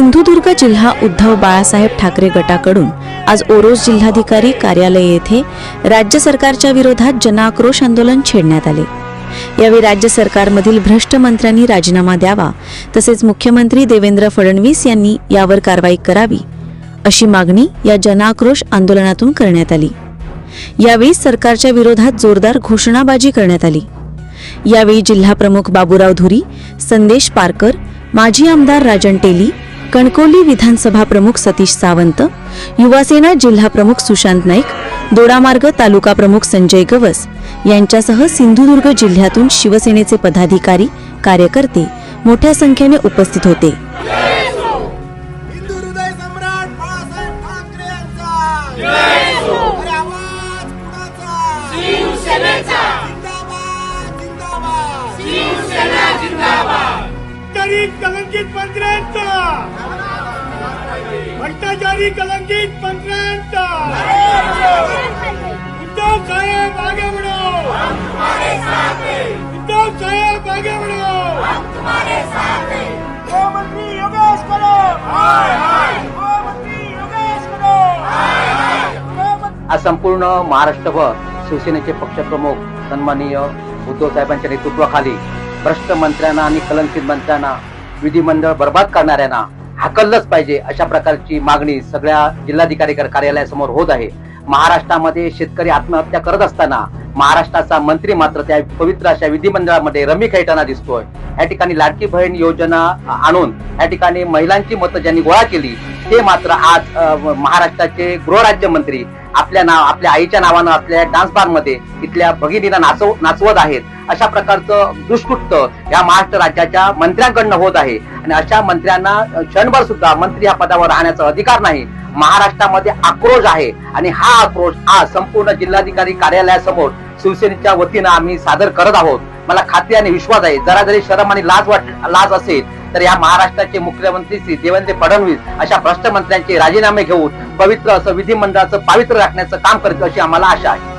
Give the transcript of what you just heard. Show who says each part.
Speaker 1: सिंधुदुर्ग जिल्हा उद्धव बाळासाहेब ठाकरे गटाकडून आज ओरोस जिल्हाधिकारी कार्यालय येथे राज्य सरकारच्या विरोधात जनाक्रोश आंदोलन छेडण्यात आले. यावेळी राज्य सरकारमधील भ्रष्ट मंत्र्यांनी राजीनामा द्यावा तसेच मुख्यमंत्री देवेंद्र फडणवीस यांनी यावर कारवाई करावी अशी मागणी या जनाक्रोश आंदोलनातून करण्यात आली. यावेळी सरकारच्या विरोधात जोरदार घोषणाबाजी करण्यात आली. यावेळी जिल्हाप्रमुख बाबुराव बाबूराव धुरी संदेश पारकर माजी आमदार राजन टेली कणकोली विधानसभा प्रमुख सतीश सावंत युवासेना जिल्हा प्रमुख सुशांत नाईक दोडामार्ग तालुका प्रमुख संजय गवस यांच्यासह सिंधुदुर्ग जिल्ह्यातून शिवसेनेचे पदाधिकारी कार्यकर्ते मोठ्या संख्येने उपस्थित होते
Speaker 2: हिंदू
Speaker 3: भ्रष्टाचारी कलंकित मंत्र्यांचा उद्धव साहेब आगे बढ़ो. उद्धव साहेब आगे
Speaker 2: गृहमंत्री योगेश
Speaker 4: आज संपूर्ण महाराष्ट्रभर शिवसेनेचे पक्षप्रमुख सन्माननीय उद्धव साहेबांच्या नेतृत्वाखाली भ्रष्ट मंत्र्यांना आणि कलंकित मंत्र्यांना विधिमंडळ बर्बाद करणाऱ्यांना हाकललंच पाहिजे अशा प्रकारची मागणी सगळ्या जिल्हाधिकारी कार्यालयासमोर होत आहे. महाराष्ट्रामध्ये शेतकरी आत्महत्या करत असताना महाराष्ट्राचा मंत्री मात्र त्या पवित्र अशा विधिमंडळामध्ये रमी खेळताना दिसतोय. या ठिकाणी लाडकी बहीण योजना आणून या ठिकाणी महिलांची मतं ज्यांनी गोळा केली ते मात्र आज महाराष्ट्राचे गृहराज्यमंत्री आपल्या नाव आपल्या आईच्या नावानं आपल्या डान्स बारमध्ये इथल्या भगिनीला नाचव नाचवत आहेत. अशा प्रकारचं दुष्कृत्य या महाराष्ट्र राज्याच्या मंत्र्यांकडनं होत आहे. आणि अशा मंत्र्यांना क्षणभर सुद्धा मंत्री या पदावर राहण्याचा अधिकार नाही. महाराष्ट्रामध्ये आक्रोश आहे. आणि हा आक्रोश आज संपूर्ण जिल्हाधिकारी कार्यालयासमोर शिवसेनेच्या वतीनं आम्ही सादर करत आहोत. मला खात्री आणि विश्वास आहे जरा जरी शरम आणि लाज वाट लाज असेल तर या महाराष्ट्राचे मुख्यमंत्री श्री देवेंद्र फडणवीस अशा भ्रष्ट मंत्र्यांचे राजीनामे घेऊन पवित्र असं विधिमंडळाचं पावित्र्य राखण्याचं काम करतील अशी आम्हाला आशा आहे.